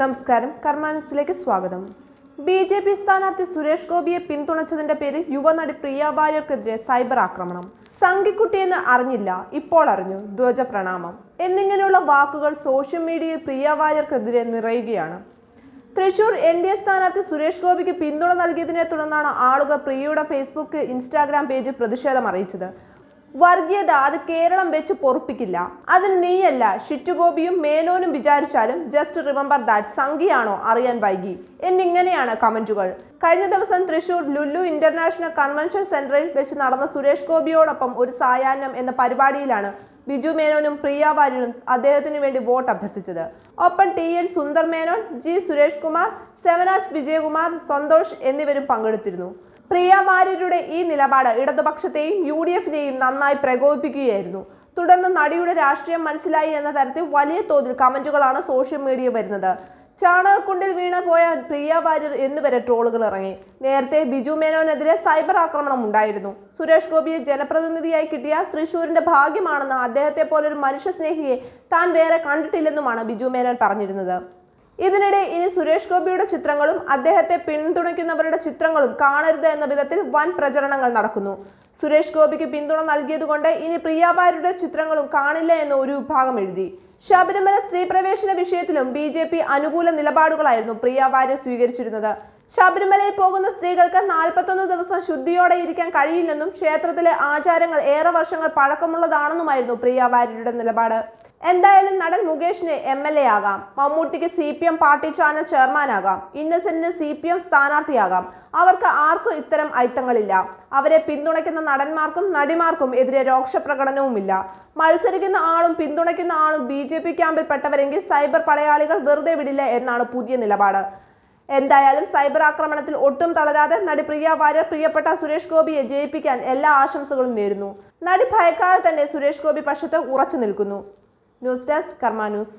നമസ്കാരം. കർമാനസിലേക്ക് സ്വാഗതം. B J P സ്ഥാനാർത്ഥി സുരേഷ് ഗോപിയെ പിന്തുണച്ചതിന്റെ പേരിൽ യുവനടി പ്രിയ വാര്യർക്കെതിരെ സൈബർ ആക്രമണം. സംഘിക്കുട്ടിയെന്ന് അറിഞ്ഞില്ല ഇപ്പോൾ അറിഞ്ഞു. ധ്വജ പ്രണാമം. എന്നിങ്ങനെയുള്ള വാക്കുകൾ സോഷ്യൽ മീഡിയയിൽ പ്രിയ വാര്യർക്കെതിരെ നിറയുകയാണ്. തൃശൂർ എൻ ഡി എ സ്ഥാനാർത്ഥി സുരേഷ് ഗോപിക്ക് പിന്തുണ നൽകിയതിനെ തുടർന്നാണ് ആളുകൾ പ്രിയയുടെ ഫേസ്ബുക്ക് ഇൻസ്റ്റാഗ്രാം പേജിൽ പ്രതിഷേധം അറിയിച്ചത്. വർഗീയത അത് കേരളം വെച്ച് പൊറുപ്പിക്കില്ല. അതിന് നീയല്ല ഷിറ്റുഗോപിയും മേനോനും വിചാരിച്ചാലും ജസ്റ്റ് റിമെമ്പർ ദാറ്റ് സംഖ്യയാണോ അറിയാൻ വൈകി. എന്നിങ്ങനെയാണ് കമന്റുകൾ. കഴിഞ്ഞ ദിവസം തൃശൂർ ലുല്ലു ഇന്റർനാഷണൽ കൺവെൻഷൻ സെന്ററിൽ വെച്ച് നടന്ന സുരേഷ് ഗോപിയോടൊപ്പം ഒരു സായാഹ്നം എന്ന പരിപാടിയിലാണ് ബിജു മേനോനും പ്രിയ വാര്യനും അദ്ദേഹത്തിന് വേണ്ടി വോട്ട് അഭ്യർത്ഥിച്ചത്. ഒപ്പം T N Sundar Menon G Suresh Kumar സെവനാർസ് Vijayakumar Santhosh എന്നിവരും പങ്കെടുത്തിരുന്നു. പ്രിയ വാര്യരുടെ ഈ നിലപാട് ഇടതുപക്ഷത്തെയും യു ഡി എഫിനെയും നന്നായി പ്രകോപിപ്പിക്കുകയായിരുന്നു. തുടർന്ന് നടിയുടെ രാഷ്ട്രീയം മനസ്സിലായി എന്ന തരത്തിൽ വലിയ തോതിൽ കമന്റുകളാണ് സോഷ്യൽ മീഡിയ വരുന്നത്. ചാണകക്കുണ്ടിൽ വീണ് പോയ പ്രിയ വാര്യർ എന്നുവരെ ട്രോളുകൾ ഇറങ്ങി. നേരത്തെ ബിജു മേനോനെതിരെ സൈബർ ആക്രമണം ഉണ്ടായിരുന്നു. സുരേഷ് ഗോപിയെ ജനപ്രതിനിധിയായി കിട്ടിയ തൃശൂരിന്റെ ഭാഗ്യമാണെന്ന് അദ്ദേഹത്തെ പോലൊരു മനുഷ്യസ്നേഹിയെ താൻ വേറെ കണ്ടിട്ടില്ലെന്നുമാണ് ബിജു മേനോൻ പറഞ്ഞിരുന്നത്. ഇതിനിടെ ഇനി സുരേഷ് ഗോപിയുടെ ചിത്രങ്ങളും അദ്ദേഹത്തെ പിന്തുണയ്ക്കുന്നവരുടെ ചിത്രങ്ങളും കാണരുത് എന്ന വിധത്തിൽ വൻ പ്രചരണങ്ങൾ നടക്കുന്നു. സുരേഷ് ഗോപിക്ക് പിന്തുണ നൽകിയതുകൊണ്ട് ഇനി പ്രിയാവാരുടെ ചിത്രങ്ങളും കാണില്ല എന്ന് ഒരു വിഭാഗം എഴുതി. ശബരിമല സ്ത്രീ പ്രവേശന വിഷയത്തിലും ബി ജെ പി അനുകൂല നിലപാടുകളായിരുന്നു പ്രിയ വാര്യർ സ്വീകരിച്ചിരുന്നത്. ശബരിമലയിൽ പോകുന്ന സ്ത്രീകൾക്ക് നാൽപ്പത്തൊന്ന് ദിവസം ശുദ്ധിയോടെ ഇരിക്കാൻ കഴിയില്ലെന്നും ക്ഷേത്രത്തിലെ ആചാരങ്ങൾ ഏറെ വർഷങ്ങൾ പഴക്കമുള്ളതാണെന്നുമായിരുന്നു പ്രിയ വാര്യരുടെ നിലപാട്. എന്തായാലും നടൻ മുകേഷിന് എം എൽ എ ആകാം. മമ്മൂട്ടിക്ക് C P M party channel ചെയർമാനാകാം ഇന്നസെന്റിന് സി പി എം സ്ഥാനാർത്ഥിയാകാം. അവർക്ക് ആർക്കും ഇത്തരം ഐത്തങ്ങളില്ല അവരെ പിന്തുണയ്ക്കുന്ന നടന്മാർക്കും നടിമാർക്കും എതിരെ രോക്ഷപ്രകടനവുമില്ല. മത്സരിക്കുന്ന ആളും പിന്തുണയ്ക്കുന്ന ആളും ബി ജെ പി ക്യാമ്പിൽ പെട്ടവരെങ്കിൽ സൈബർ പടയാളികൾ വെറുതെ വിടില്ല എന്നാണ് പുതിയ നിലപാട്. എന്തായാലും സൈബർ ആക്രമണത്തിൽ ഒട്ടും തളരാതെ നടി പ്രിയ വാര്യർ പ്രിയപ്പെട്ട സുരേഷ് ഗോപിയെ ജയിപ്പിക്കാൻ എല്ലാ ആശംസകളും നേരുന്നു. നടി ഭയക്കാതെ തന്നെ സുരേഷ് ഗോപി പക്ഷത്ത് ഉറച്ചു നിൽക്കുന്നു. News desk news